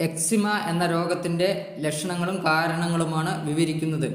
Eczema എന്ന രോഗത്തിന്റെ ലക്ഷണങ്ങളും കാരണങ്ങളുമാണ് വിവരിക്കുന്നത്.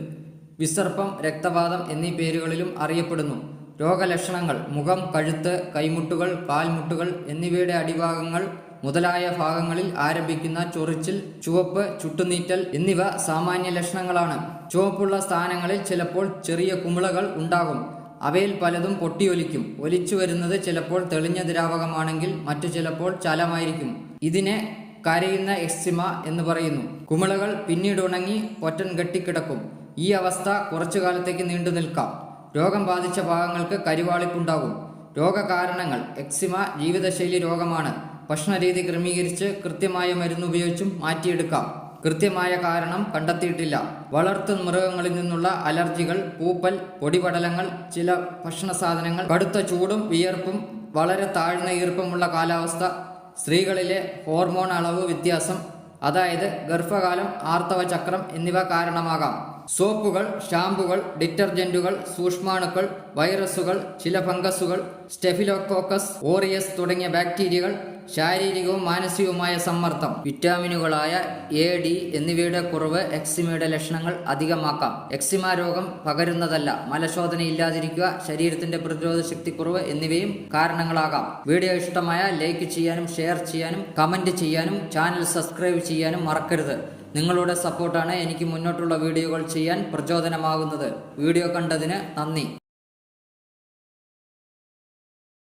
വിസർപ്പം രക്തവാതം എന്നീ പേരുകളിലും അറിയപ്പെടുന്നു. രോഗലക്ഷണങ്ങൾ മുഖം കഴുത്ത് കൈമുട്ടുകൾ കാൽമുട്ടുകൾ എന്നിവയുടെ അടിഭാഗങ്ങൾ മുതലായ ഭാഗങ്ങളിൽ ആരംഭിക്കുന്ന ചൊറിച്ചിൽ ചുവപ്പ് ചുട്ടുനീറ്റൽ എന്നിവ സാമാന്യ ലക്ഷണങ്ങളാണ്. ചുവപ്പുള്ള സ്ഥാനങ്ങളിൽ ചിലപ്പോൾ ചെറിയ കുമിളകൾ ഉണ്ടാകും. അവയിൽ പലതും പൊട്ടിയൊലിക്കും. ഒലിച്ചു വരുന്നത് ചിലപ്പോൾ തെളിഞ്ഞ ദ്രാവകമാണെങ്കിൽ മറ്റു ചിലപ്പോൾ ചലമായിരിക്കും. ഇതിനെ കരയുന്ന എക്സിമ എന്ന് പറയുന്നു. കുമിളകൾ പിന്നീട് ഉണങ്ങി പൊറ്റൻ കെട്ടിക്കിടക്കും. ഈ അവസ്ഥ കുറച്ചു കാലത്തേക്ക് നീണ്ടു നിൽക്കാം. രോഗം ബാധിച്ച ഭാഗങ്ങൾക്ക് കരിവാളിപ്പുണ്ടാകും. രോഗകാരണങ്ങൾ എക്സിമ ജീവിതശൈലി രോഗമാണ്. ഭക്ഷണരീതി ക്രമീകരിച്ച് കൃത്യമായ മരുന്ന് ഉപയോഗിച്ചും മാറ്റിയെടുക്കാം. കൃത്യമായ കാരണം കണ്ടെത്തിയിട്ടില്ല. വളർത്തു മൃഗങ്ങളിൽ നിന്നുള്ള അലർജികൾ പൂപ്പൽ പൊടിപടലങ്ങൾ ചില ഭക്ഷണ സാധനങ്ങൾ കടുത്ത ചൂടും വിയർപ്പും വളരെ താഴ്ന്ന ഈർപ്പമുള്ള കാലാവസ്ഥ സ്ത്രീകളിലെ ഹോർമോൺ അളവ് വ്യത്യാസം അതായത് ഗർഭകാലം ആർത്തവചക്രം എന്നിവ കാരണമാകാം. സോപ്പുകൾ ഷാമ്പുകൾ ഡിറ്റർജന്റുകൾ സൂക്ഷ്മാണുക്കൾ വൈറസുകൾ ചില ഫംഗസുകൾ സ്റ്റെഫിലോക്കോക്കസ് ഓറിയസ് തുടങ്ങിയ ബാക്ടീരിയകൾ ശാരീരികവും മാനസികവുമായ സമ്മർദ്ദം വിറ്റാമിനുകളായ എ ഡി എന്നിവയുടെ കുറവ് എക്സിമയുടെ ലക്ഷണങ്ങൾ അധികമാക്കാം. എക്സിമ രോഗം പകരുന്നതല്ല മലശോധന ഇല്ലാതിരിക്കുക ശരീരത്തിന്റെ പ്രതിരോധ ശക്തി കുറവ് എന്നിവയും കാരണങ്ങളാകാം. വീഡിയോ ഇഷ്ടമായ ലൈക്ക് ചെയ്യാനും ഷെയർ ചെയ്യാനും കമന്റ് ചെയ്യാനും ചാനൽ സബ്സ്ക്രൈബ് ചെയ്യാനും മറക്കരുത്. നിങ്ങളുടെ സപ്പോർട്ടാണ് എനിക്ക് മുന്നോട്ടുള്ള വീഡിയോകൾ ചെയ്യാൻ പ്രചോദനമാകുന്നത്. വീഡിയോ കണ്ടതിന് നന്ദി.